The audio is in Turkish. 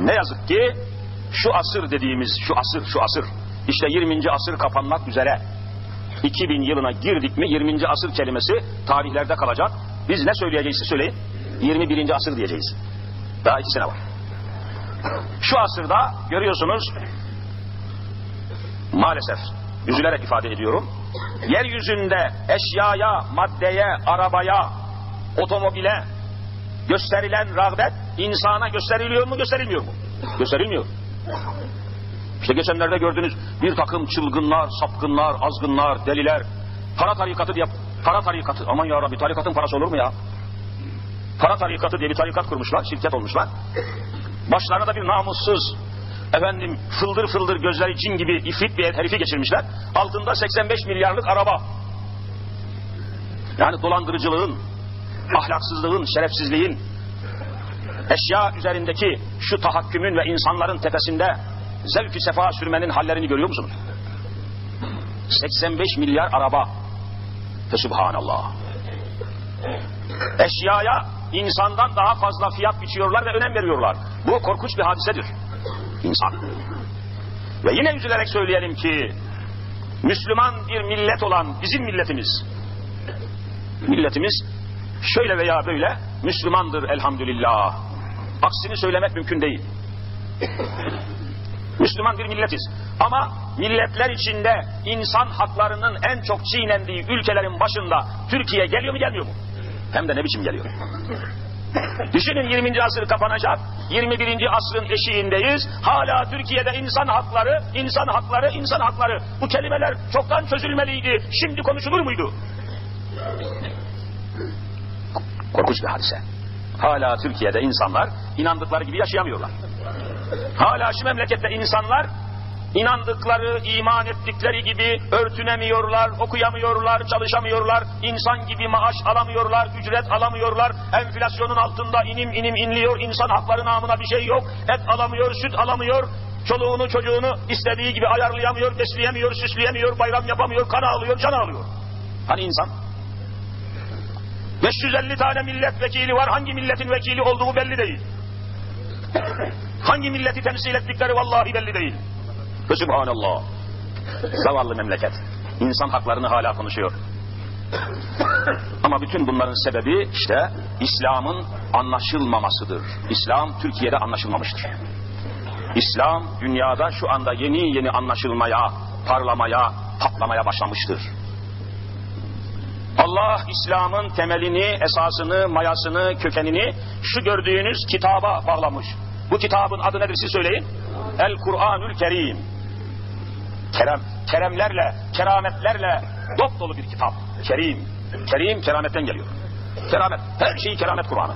Ne yazık ki şu asır dediğimiz şu asır şu asır işte 20. asır kapanmak üzere 2000 yılına girdik mi 20. asır kelimesi tarihlerde kalacak. Biz ne söyleyeceğiz söyleyin. 21. asır diyeceğiz. Daha iki sene var. Şu asırda görüyorsunuz maalesef üzülerek ifade ediyorum. Yeryüzünde eşyaya, maddeye, arabaya, otomobile gösterilen rağbet insana gösteriliyor mu gösterilmiyor mu? Gösterilmiyor. İşte geçenlerde gördünüz bir takım çılgınlar, sapkınlar, azgınlar, deliler para tarikatı diye para tarikatı aman ya Rabbi tarikatın parası olur mu ya? Para tarikatı diye bir tarikat kurmuşlar, şirket olmuşlar. Başlarına da bir namussuz efendim fıldır fıldır gözleri cin gibi ifrit bir herifi geçirmişler. Altında 85 milyarlık araba. Yani dolandırıcılığın, ahlaksızlığın, şerefsizliğin, eşya üzerindeki şu tahakkümün ve insanların tepesinde zevk-i sefa sürmenin hallerini görüyor musunuz? 85 milyar araba. Fesubhanallah. Eşyaya insandan daha fazla fiyat biçiyorlar ve önem veriyorlar. Bu korkunç bir hadisedir. İnsan. Ve yine üzülerek söyleyelim ki Müslüman bir millet olan bizim milletimiz milletimiz şöyle veya böyle Müslümandır elhamdülillah. Aksini söylemek mümkün değil. Müslüman bir milletiz. Ama milletler içinde insan haklarının en çok çiğnendiği ülkelerin başında Türkiye geliyor mu gelmiyor mu? Hem de ne biçim geliyor? Düşünün 20. asır kapanacak. 21. asrın eşiğindeyiz. Hala Türkiye'de insan hakları, insan hakları, insan hakları. Bu kelimeler çoktan çözülmeliydi. Şimdi konuşulur muydu? Korkunç bir hadise. Hala Türkiye'de insanlar inandıkları gibi yaşayamıyorlar. Hala şu memlekette insanlar inandıkları, iman ettikleri gibi örtünemiyorlar, okuyamıyorlar, çalışamıyorlar, insan gibi maaş alamıyorlar, ücret alamıyorlar, enflasyonun altında inim inim inliyor, insan hakları namına bir şey yok, et alamıyor, süt alamıyor, çoluğunu çocuğunu istediği gibi ayarlayamıyor, besleyemiyor, süsleyemiyor, bayram yapamıyor, kan ağlıyor, can ağlıyor. Hani insan? 550 tane milletvekili var, hangi milletin vekili olduğu belli değil. Hangi milleti temsil ettikleri vallahi belli değil. Ve Subhanallah. Zavallı memleket. İnsan haklarını hala konuşuyor. Ama bütün bunların sebebi işte İslam'ın anlaşılmamasıdır. İslam Türkiye'de anlaşılmamıştır. İslam dünyada şu anda yeni yeni anlaşılmaya, parlamaya, patlamaya başlamıştır. Allah İslam'ın temelini, esasını, mayasını, kökenini şu gördüğünüz kitaba bağlamış. Bu kitabın adı nedir siz söyleyin? El Kur'anül Kerim. Kerem, keremlerle, kerametlerle dop dolu bir kitap. Kerim. Kerim kerametten geliyor. Keramet. Her şeyi keramet Kur'an'ı.